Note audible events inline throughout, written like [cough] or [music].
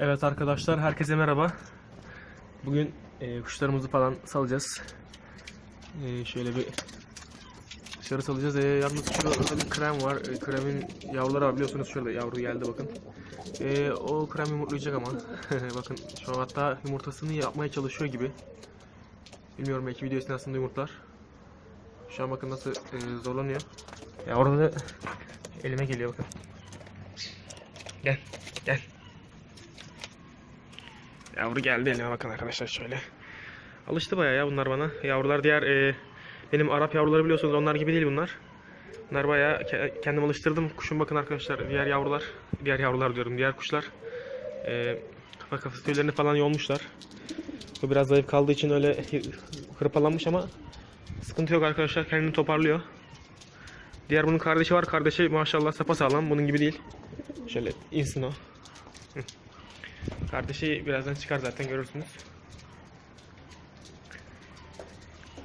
Evet arkadaşlar herkese merhaba. Bugün e, kuşlarımızı falan salacağız. E, şöyle bir dışarı salacağız. E, yalnız şurada bir krem var. E, kremin yavruları var biliyorsunuz şurada yavru geldi bakın. E, o krem yumurtlayacak ama. [laughs] bakın şu an hatta yumurtasını yapmaya çalışıyor gibi. Bilmiyorum belki video esnasında yumurtlar. Şu an bakın nasıl e, zorlanıyor. Ya orada da elime geliyor bakın. Gel, gel. Yavru geldi elime bakın arkadaşlar şöyle. Alıştı bayağı ya bunlar bana. Yavrular diğer e, benim Arap yavruları biliyorsunuz onlar gibi değil bunlar. Bunlar bayağı ke- kendim alıştırdım. Kuşun bakın arkadaşlar diğer yavrular, diğer yavrular diyorum diğer kuşlar. E, kafa kafası tüylerini falan yolmuşlar. Bu biraz zayıf kaldığı için öyle hırpalanmış ama sıkıntı yok arkadaşlar kendini toparlıyor. Diğer bunun kardeşi var. Kardeşi maşallah sapasağlam. Bunun gibi değil. Şöyle insin o. Kardeşi birazdan çıkar zaten görürsünüz.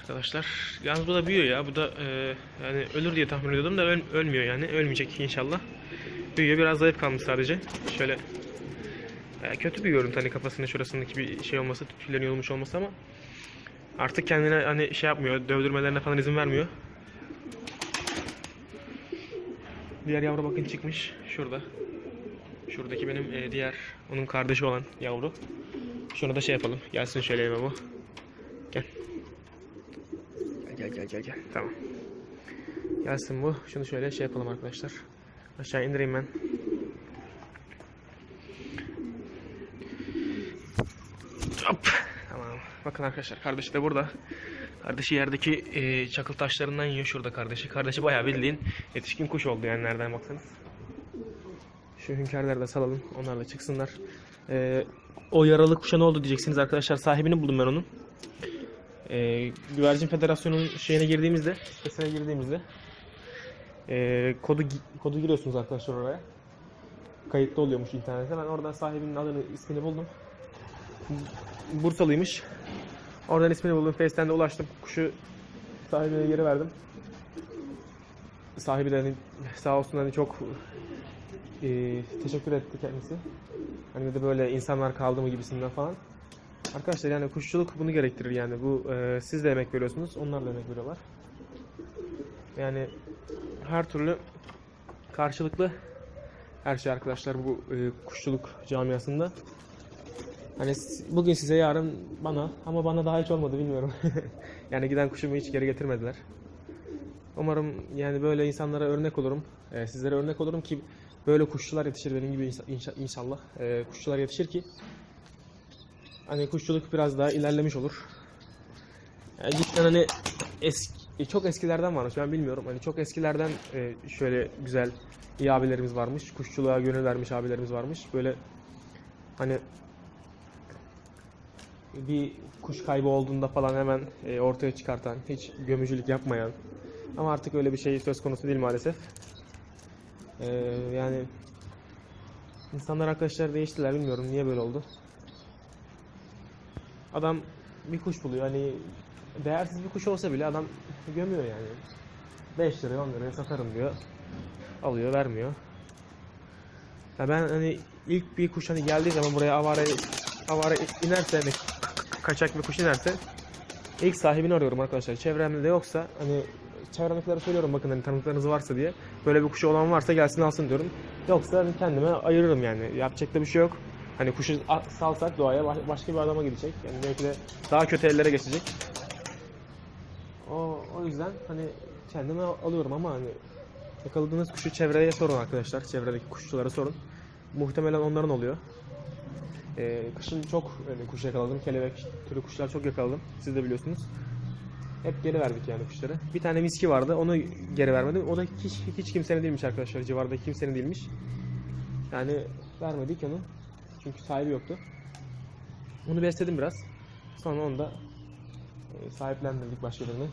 Arkadaşlar yalnız bu da büyüyor ya. Bu da e, yani ölür diye tahmin ediyordum da öl- ölmüyor yani. Ölmeyecek inşallah. Büyüyor biraz zayıf kalmış sadece. Şöyle e, kötü bir görüntü hani kafasının şurasındaki bir şey olması, tüylerin yolmuş olması ama artık kendine hani şey yapmıyor, dövdürmelerine falan izin vermiyor. Diğer yavru bakın çıkmış şurada. Şuradaki benim e, diğer onun kardeşi olan yavru. Şunu da şey yapalım. Gelsin şöyle elime bu. Gel. Gel gel gel gel. Tamam. Gelsin bu. Şunu şöyle şey yapalım arkadaşlar. Aşağı indireyim ben. Hop. Tamam. Bakın arkadaşlar kardeşi de burada. Kardeşi yerdeki e, çakıl taşlarından yiyor şurada kardeşi. Kardeşi bayağı bildiğin yetişkin kuş oldu yani nereden baksanız. Şu hünkârları da salalım. Onlar da çıksınlar. E, o yaralı kuşa ne oldu diyeceksiniz arkadaşlar. Sahibini buldum ben onun. E, Güvercin Federasyonu'nun şeyine girdiğimizde, sitesine girdiğimizde e, kodu kodu giriyorsunuz arkadaşlar oraya. Kayıtlı oluyormuş internette. Ben oradan sahibinin adını, ismini buldum. Bursalıymış. Oradan ismini buldum. Face'ten de ulaştım. Kuşu sahibine geri verdim. Sahibi de hani sağ olsun hani çok e, teşekkür etti kendisi. Hani de böyle insanlar kaldı mı gibisinden falan. Arkadaşlar yani kuşçuluk bunu gerektirir yani. Bu e, siz de emek veriyorsunuz. Onlar da emek veriyorlar. Yani her türlü karşılıklı her şey arkadaşlar bu e, kuşçuluk camiasında. Hani bugün size yarın bana ama bana daha hiç olmadı bilmiyorum. [laughs] yani giden kuşumu hiç geri getirmediler. Umarım yani böyle insanlara örnek olurum. Ee, sizlere örnek olurum ki böyle kuşçular yetişir benim gibi inşa- inşa- inşallah. Ee, kuşçular yetişir ki hani kuşçuluk biraz daha ilerlemiş olur. Yani cidden hani eski, çok eskilerden varmış ben bilmiyorum. Hani çok eskilerden e, şöyle güzel iyi abilerimiz varmış. Kuşçuluğa gönül vermiş abilerimiz varmış. Böyle hani bir kuş kaybı olduğunda falan hemen e, ortaya çıkartan, hiç gömücülük yapmayan ama artık öyle bir şey söz konusu değil maalesef. E, yani insanlar arkadaşlar değiştiler bilmiyorum niye böyle oldu. Adam bir kuş buluyor hani değersiz bir kuş olsa bile adam gömüyor yani. 5 liraya 10 liraya satarım diyor. Alıyor vermiyor. Ya ben hani ilk bir kuş hani geldiği zaman buraya avare avare inerse hani kaçak bir kuş inerse ilk sahibini arıyorum arkadaşlar. Çevremde de yoksa hani çevremdekilere söylüyorum bakın hani tanıdıklarınız varsa diye. Böyle bir kuşu olan varsa gelsin alsın diyorum. Yoksa hani kendime ayırırım yani. Yapacak da bir şey yok. Hani kuşu salsak doğaya baş- başka bir adama gidecek. Yani belki de daha kötü ellere geçecek. O, o yüzden hani kendime alıyorum ama hani yakaladığınız kuşu çevreye sorun arkadaşlar. Çevredeki kuşçulara sorun. Muhtemelen onların oluyor. Ee, kışın çok yani kuş yakaladım. Kelebek türü kuşlar çok yakaladım. Siz de biliyorsunuz. Hep geri verdik yani kuşları. Bir tane miski vardı. Onu geri vermedim. O da hiç, hiç kimsenin değilmiş arkadaşlar. Civardaki kimsenin değilmiş. Yani vermedik onu. Çünkü sahibi yoktu. Onu besledim biraz. Sonra onu da e, sahiplendirdik başka birine.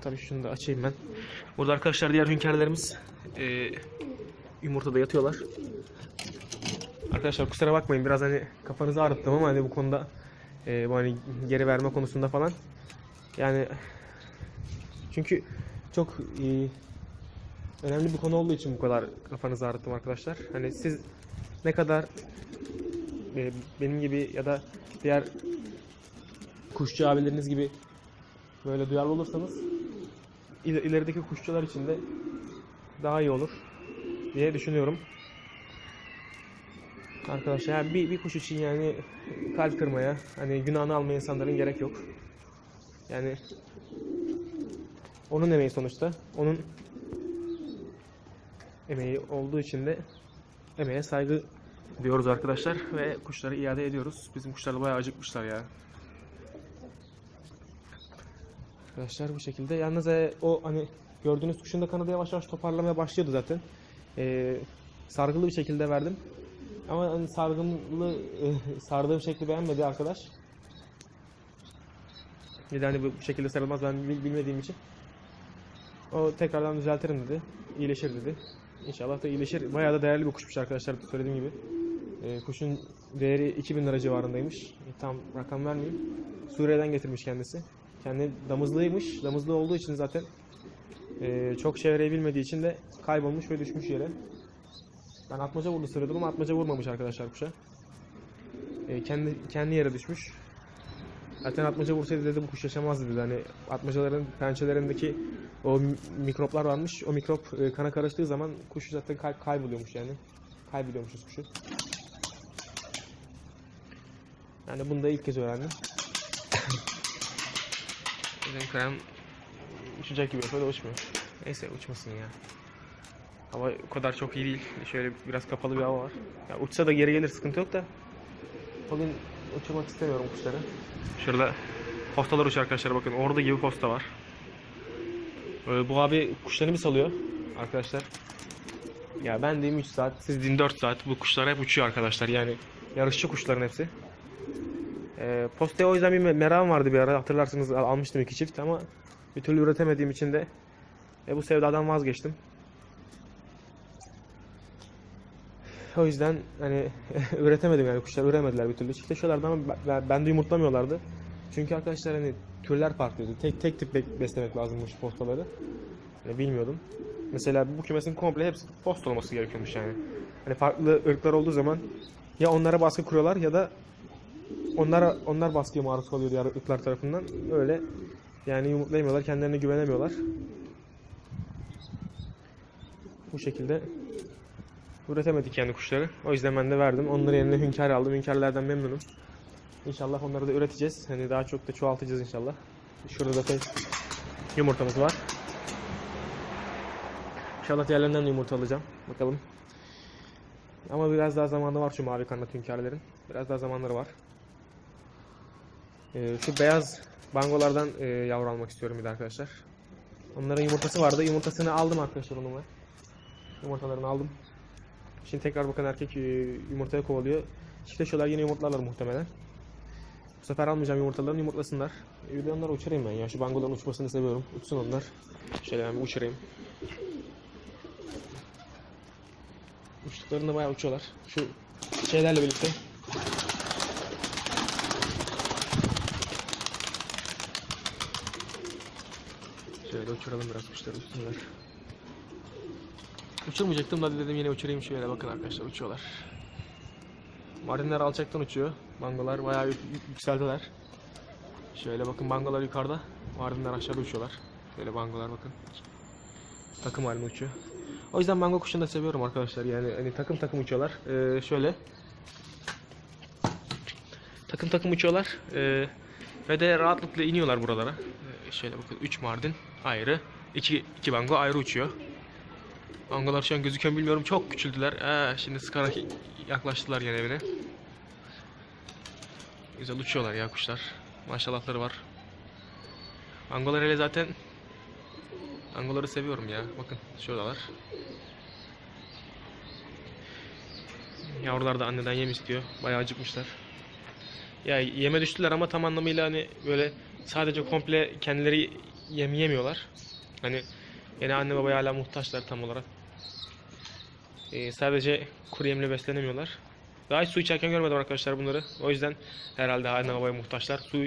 Tabii şunu da açayım ben. Burada arkadaşlar diğer hünkârlarımız e, yumurtada yatıyorlar. Arkadaşlar kusura bakmayın biraz hani kafanızı ağrıttım ama hani bu konuda e, bu hani geri verme konusunda falan yani çünkü çok e, önemli bir konu olduğu için bu kadar kafanızı ağrıttım arkadaşlar. Hani siz ne kadar e, benim gibi ya da diğer kuşçu abileriniz gibi böyle duyarlı olursanız il- ilerideki kuşçular için de daha iyi olur diye düşünüyorum. Arkadaşlar yani bir, bir kuş için yani kalp kırmaya, hani günahını almaya insanların gerek yok. Yani onun emeği sonuçta. Onun emeği olduğu için de emeğe saygı diyoruz arkadaşlar ve kuşları iade ediyoruz. Bizim kuşlar bayağı acıkmışlar ya. Arkadaşlar bu şekilde. Yalnız e, o hani gördüğünüz kuşun da kanadı yavaş yavaş toparlamaya başlıyordu zaten. E, sargılı bir şekilde verdim. Ama hani sargımlı e, [laughs] sardığım şekli beğenmedi arkadaş. De hani bu şekilde sarılmaz ben bil- bilmediğim için. O tekrardan düzeltirim dedi. İyileşir dedi. İnşallah da iyileşir. Bayağı da değerli bir kuşmuş arkadaşlar söylediğim gibi. Ee, kuşun değeri 2000 lira civarındaymış. E, Tam rakam vermeyeyim. Suriye'den getirmiş kendisi. Kendi damızlıymış. Damızlı olduğu için zaten e, çok çevreyi bilmediği için de kaybolmuş ve düşmüş yere. Ben atmaca vurdu sanıyordum ama atmaca vurmamış arkadaşlar kuşa. E, kendi kendi yere düşmüş. Zaten atmaca vursaydı dedi bu kuş yaşamazdı dedi. Hani atmacaların pençelerindeki o mi- mikroplar varmış. O mikrop e, kana karıştığı zaman kuş zaten kay- kayboluyormuş yani. Kaybediyormuşuz kuşu. Yani bunu da ilk kez öğrendim. [coughs] Bizim krem uçacak gibi yapıyor da uçmuyor. Neyse uçmasın ya. Hava o kadar çok iyi değil. Şöyle biraz kapalı bir hava var. Ya uçsa da geri gelir sıkıntı yok da. Bugün uçurmak istemiyorum kuşları. Şurada postalar uçuyor arkadaşlar bakın orada gibi posta var. Ee, bu abi kuşlarını bir salıyor arkadaşlar. Ya ben diyeyim 3 saat, siz deyin 4 saat. Bu kuşlar hep uçuyor arkadaşlar. Yani yarışçı kuşların hepsi. Ee, postaya o yüzden bir me- merakım vardı bir ara. Hatırlarsınız al- almıştım iki çift ama bir türlü üretemediğim için de e, bu sevdadan vazgeçtim. O yüzden hani [laughs] üretemedim yani kuşlar üremediler bir türlü. Çiftleşiyorlardı ama ben, ben de yumurtlamıyorlardı. Çünkü arkadaşlar hani türler farklıydı. Tek tek tip be- beslemek lazımmış postaları. Yani bilmiyordum. Mesela bu kümesin komple hepsi post olması gerekiyormuş yani. Hani farklı ırklar olduğu zaman ya onlara baskı kuruyorlar ya da onlara onlar baskıya maruz kalıyor diğer ırklar tarafından. Öyle yani yumurtlayamıyorlar, kendilerine güvenemiyorlar. Bu şekilde üretemedik yani kuşları. O yüzden ben de verdim. Onların yerine hünkâr aldım. Hünkârlardan memnunum. İnşallah onları da üreteceğiz. Hani daha çok da çoğaltacağız inşallah. Şurada zaten yumurtamız var. İnşallah diğerlerinden de yumurta alacağım. Bakalım. Ama biraz daha zamanı var şu mavi kanat hünkârlerin. Biraz daha zamanları var. Ee, şu beyaz bangolardan e, yavru almak istiyorum bir de arkadaşlar. Onların yumurtası vardı. Yumurtasını aldım arkadaşlar onu ben. Yumurtalarını aldım. Şimdi tekrar bakın erkek e, yumurtaya kovalıyor. Çiftleşiyorlar yine yumurtlarlar muhtemelen. Bu sefer almayacağım yumurtalarını yumurtlasınlar. E, Bir onları uçurayım ben ya. Şu bangoların uçmasını seviyorum. Uçsun onlar. Şöyle ben bir uçurayım. Uçtuklarında bayağı uçuyorlar. Şu şeylerle birlikte. Şöyle uçuralım biraz kuşları uçsunlar. Uçurmayacaktım da dedim yine uçurayım şöyle bakın arkadaşlar uçuyorlar. Marinler alçaktan uçuyor. Mangolar bayağı yük- yük- yükseldiler. Şöyle bakın mangolar yukarıda. Mardinler aşağıda uçuyorlar. Şöyle mangolar bakın. Takım halinde uçuyor. O yüzden mango kuşunu da seviyorum arkadaşlar. Yani hani takım takım uçuyorlar. Ee, şöyle. Takım takım uçuyorlar. Ee, ve de rahatlıkla iniyorlar buralara. Ee, şöyle bakın 3 Mardin ayrı. 2 2 mango ayrı uçuyor. Mangolar şu an mu bilmiyorum. Çok küçüldüler. Ee, şimdi sıkarak yaklaştılar yine evine. Güzel uçuyorlar ya kuşlar. Maşallahları var. Mangolar hele zaten Mangoları seviyorum ya. Bakın şuradalar. Yavrular da anneden yem istiyor. Bayağı acıkmışlar. Ya yeme düştüler ama tam anlamıyla hani böyle sadece komple kendileri yem yemiyorlar. Hani yine anne babaya hala muhtaçlar tam olarak. Ee, sadece kuru yemle beslenemiyorlar. Daha hiç su içerken görmedim arkadaşlar bunları. O yüzden herhalde anne babaya muhtaçlar. Su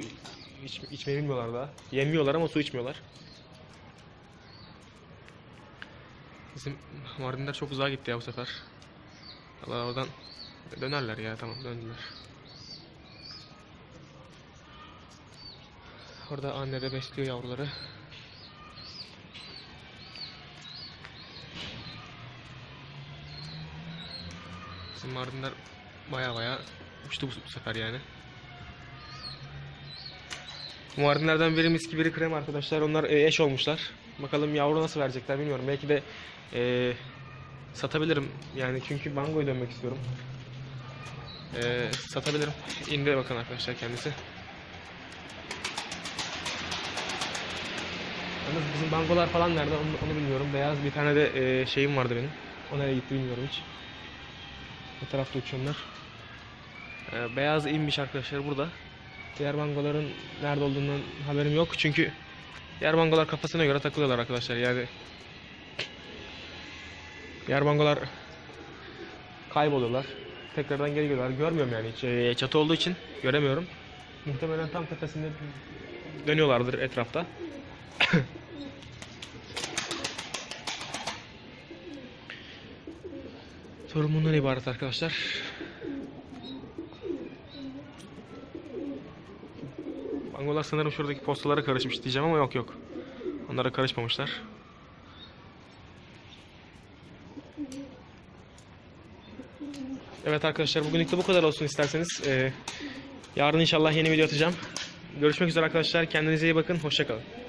iç, içmeyi bilmiyorlar daha. Yemiyorlar ama su içmiyorlar. Bizim Mardinler çok uzağa gitti ya bu sefer. Allah oradan Dönerler ya tamam döndüler. Orada anne de besliyor yavruları. Bizim mardinler baya baya uçtu bu, bu sefer yani. Bu mardinlerden biri miski biri krem arkadaşlar. Onlar e, eş olmuşlar. Bakalım yavru nasıl verecekler bilmiyorum. Belki de e, satabilirim. Yani çünkü bangoya dönmek istiyorum. E, satabilirim. İndi bakın arkadaşlar kendisi. Yalnız bizim bangolar falan nerede onu, onu bilmiyorum. Beyaz bir tane de e, şeyim vardı benim. O nereye gitti bilmiyorum hiç. Bu tarafta uçuyorlar. E, beyaz inmiş arkadaşlar burada. Diğer bangoların nerede olduğundan haberim yok. Çünkü diğer bangolar kafasına göre takılıyorlar arkadaşlar. Yani diğer bangolar kayboluyorlar. Tekrardan geri geliyorlar. Görmüyorum yani hiç. E, çatı olduğu için göremiyorum. Muhtemelen tam tepesinde dönüyorlardır etrafta. [coughs] Sorum bundan ibaret arkadaşlar. Bangolar sanırım şuradaki postalara karışmış diyeceğim ama yok yok. Onlara karışmamışlar. Evet arkadaşlar bugünlük de bu kadar olsun isterseniz. Ee, yarın inşallah yeni video atacağım. Görüşmek üzere arkadaşlar. Kendinize iyi bakın. Hoşçakalın.